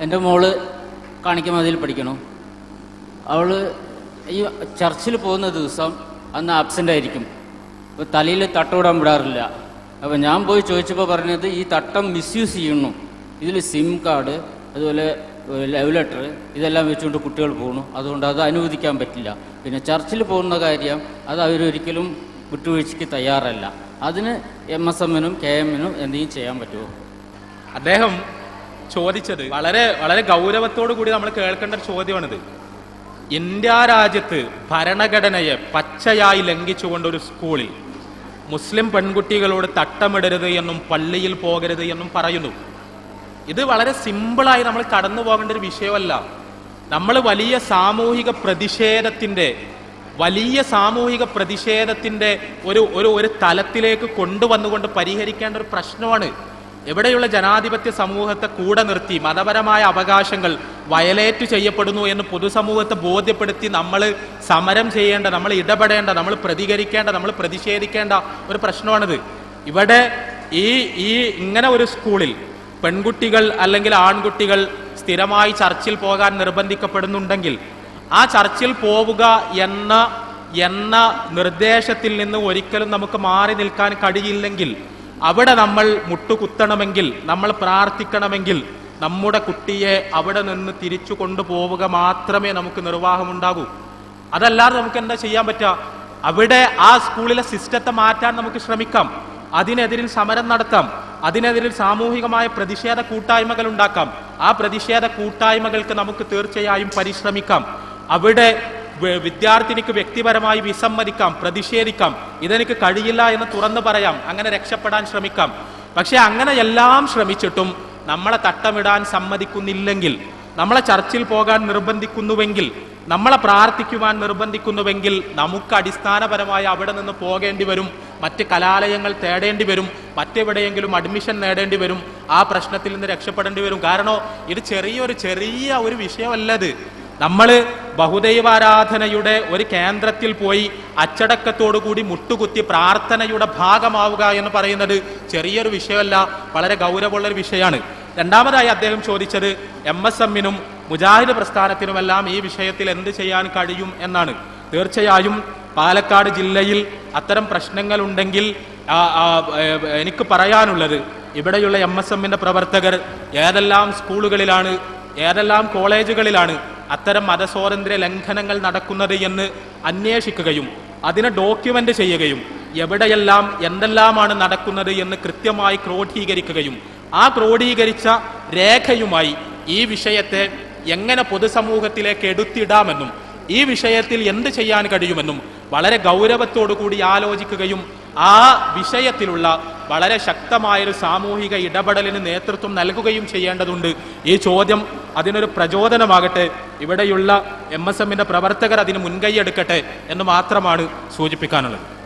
എന്റെ മോൾ കാണിക്കമതിൽ പഠിക്കണം. അവൾ ഈ ചർച്ചിൽ പോകുന്ന ദിവസം അന്ന് ആബ്സെന്റ് ആയിരിക്കും. അപ്പോൾ തലയിൽ തട്ടമിടാൻ വിടാറില്ല. അപ്പോൾ ഞാൻ പോയി ചോദിച്ചപ്പോൾ പറഞ്ഞത് ഈ തട്ടം മിസ്യൂസ് ചെയ്യുന്നു. ഇതിൽ സിം കാർഡ് അതുപോലെ ലവ് ലെറ്റർ ഇതെല്ലാം വെച്ചുകൊണ്ട് കുട്ടികൾ പോകുന്നു അതുകൊണ്ട് അത് അനുവദിക്കാൻ പറ്റില്ല. പിന്നെ ചർച്ചിൽ പോകുന്ന കാര്യം അത് അവരൊരിക്കലും വിട്ടുവീഴ്ചയ്ക്ക് തയ്യാറല്ല. അതിന് എം എസ് എമ്മിനും കെ എമ്മിനും എന്തെങ്കിലും ചെയ്യാൻ പറ്റുമോ? അദ്ദേഹം ചോദിച്ചത്. വളരെ വളരെ ഗൗരവത്തോടു കൂടി നമ്മൾ കേൾക്കേണ്ട ഒരു ചോദ്യമാണിത്. ഇന്ത്യ രാജ്യത്ത് ഭരണഘടനയെ പച്ചയായി ലംഘിച്ചുകൊണ്ട് ഒരു സ്കൂളിൽ മുസ്ലിം പെൺകുട്ടികളോട് തട്ടമിടരുത് എന്നും പള്ളിയിൽ പോകരുത് എന്നും പറയുന്നു. ഇത് വളരെ സിമ്പിളായി നമ്മൾ കടന്നു പോകേണ്ട ഒരു വിഷയമല്ല. നമ്മൾ വലിയ സാമൂഹിക പ്രതിഷേധത്തിന്റെ വലിയ സാമൂഹിക പ്രതിഷേധത്തിന്റെ ഒരു ഒരു ഒരു തലത്തിലേക്ക് കൊണ്ടുവന്നുകൊണ്ട് പരിഹരിക്കേണ്ട ഒരു പ്രശ്നമാണ് എവിടെയുള്ള ജനാധിപത്യ സമൂഹത്തെ കൂടെ നിർത്തി മതപരമായ അവകാശങ്ങൾ വയലേറ്റ് ചെയ്യപ്പെടുന്നു എന്ന് പൊതുസമൂഹത്തെ ബോധ്യപ്പെടുത്തി നമ്മൾ സമരം ചെയ്യേണ്ട നമ്മൾ ഇടപെടേണ്ട നമ്മൾ പ്രതികരിക്കേണ്ട നമ്മൾ പ്രതിഷേധിക്കേണ്ട ഒരു പ്രശ്നമാണിത്. ഇവിടെ ഈ ഈ ഇങ്ങനെ ഒരു സ്കൂളിൽ പെൺകുട്ടികൾ അല്ലെങ്കിൽ ആൺകുട്ടികൾ സ്ഥിരമായി ചർച്ചിൽ പോകാൻ നിർബന്ധിക്കപ്പെടുന്നുണ്ടെങ്കിൽ ആ ചർച്ചിൽ പോവുക എന്ന എന്ന നിർദ്ദേശത്തിൽ നിന്ന് ഒരിക്കലും നമുക്ക് മാറി നിൽക്കാൻ കഴിയില്ലെങ്കിൽ അവിടെ നമ്മൾ മുട്ടുകുത്തണമെങ്കിൽ നമ്മൾ പ്രാർത്ഥിക്കണമെങ്കിൽ നമ്മുടെ കുട്ടിയെ അവിടെ നിന്ന് തിരിച്ചു കൊണ്ടുപോവുക മാത്രമേ നമുക്ക് നിർവാഹമുണ്ടാകൂ. അതല്ലാതെ നമുക്ക് എന്താ ചെയ്യാൻ പറ്റുക? അവിടെ ആ സ്കൂളിലെ സിസ്റ്റത്തെ മാറ്റാൻ നമുക്ക് ശ്രമിക്കാം. അതിനെതിരിൽ സമരം നടത്താം. അതിനെതിരിൽ സാമൂഹികമായ പ്രതിഷേധ കൂട്ടായ്മകൾ ഉണ്ടാക്കാം. ആ പ്രതിഷേധ കൂട്ടായ്മകൾക്ക് നമുക്ക് തീർച്ചയായും പരിശ്രമിക്കാം. അവിടെ വിദ്യാർത്ഥിനിക്ക് വ്യക്തിപരമായി വിസമ്മതിക്കാം പ്രതിഷേധിക്കാം ഇതെനിക്ക് കഴിയില്ല എന്ന് തുറന്നു പറയാം അങ്ങനെ രക്ഷപ്പെടാൻ ശ്രമിക്കാം. പക്ഷെ അങ്ങനെ എല്ലാം ശ്രമിച്ചിട്ടും നമ്മളെ തട്ടമിടാൻ സമ്മതിക്കുന്നില്ലെങ്കിൽ നമ്മളെ ചർച്ചിൽ പോകാൻ നിർബന്ധിക്കുന്നുവെങ്കിൽ നമ്മളെ പ്രാർത്ഥിക്കുവാൻ നിർബന്ധിക്കുന്നുവെങ്കിൽ നമുക്ക് അടിസ്ഥാനപരമായി അവിടെ നിന്ന് പോകേണ്ടി വരും മറ്റ് കലാലയങ്ങൾ തേടേണ്ടി വരും മറ്റെവിടെയെങ്കിലും അഡ്മിഷൻ നേടേണ്ടി വരും ആ പ്രശ്നത്തിൽ നിന്ന് രക്ഷപ്പെടേണ്ടി വരും. കാരണം ഇത് ചെറിയൊരു ചെറിയ ഒരു വിഷയമല്ലത് നമ്മൾ ബഹുദൈവാരാധനയുടെ ഒരു കേന്ദ്രത്തിൽ പോയി അച്ചടക്കത്തോടു കൂടി മുട്ടുകുത്തി പ്രാർത്ഥനയുടെ ഭാഗമാവുക എന്ന് പറയുന്നത് ചെറിയൊരു വിഷയമല്ല വളരെ ഗൗരവമുള്ള ഒരു വിഷയമാണ്. രണ്ടാമതായി അദ്ദേഹം ചോദിച്ചത് എം എസ് എമ്മിനും മുജാഹിദ് പ്രസ്ഥാനത്തിനുമെല്ലാം ഈ വിഷയത്തിൽ എന്ത് ചെയ്യാൻ കഴിയും എന്നാണ്. തീർച്ചയായും പാലക്കാട് ജില്ലയിൽ അത്തരം പ്രശ്നങ്ങളുണ്ടെങ്കിൽ എനിക്ക് പറയാനുള്ളത് ഇവിടെയുള്ള എം എസ് എമ്മിന്റെ പ്രവർത്തകർ ഏതെല്ലാം സ്കൂളുകളിലാണ് ഏതെല്ലാം കോളേജുകളിലാണ് അത്തരം മതസ്വാതന്ത്ര്യ ലംഘനങ്ങൾ നടക്കുന്നത് എന്ന് അന്വേഷിക്കുകയും അതിനെ ഡോക്യുമെന്റ് ചെയ്യുകയും എവിടെയെല്ലാം എന്തെല്ലാമാണ് നടക്കുന്നത് എന്ന് കൃത്യമായി ക്രോഡീകരിക്കുകയും ആ ക്രോഡീകരിച്ച രേഖയുമായി ഈ വിഷയത്തെ എങ്ങനെ പൊതുസമൂഹത്തിലേക്ക് എടുത്തിടാമെന്നും ഈ വിഷയത്തിൽ എന്ത് ചെയ്യാൻ കഴിയുമെന്നും വളരെ ഗൗരവത്തോടു കൂടി ആലോചിക്കുകയും ആ വിഷയത്തിലുള്ള വളരെ ശക്തമായൊരു സാമൂഹിക ഇടപെടലിന് നേതൃത്വം നൽകുകയും ചെയ്യേണ്ടതുണ്ട്. ഈ ചോദ്യം അതിനൊരു പ്രചോദനമാകട്ടെ. ഇവിടെയുള്ള എം എസ് എമ്മിന്റെ പ്രവർത്തകർ അതിന് മുൻകൈ എടുക്കട്ടെ എന്ന് മാത്രമാണ് സൂചിപ്പിക്കാനുള്ളത്.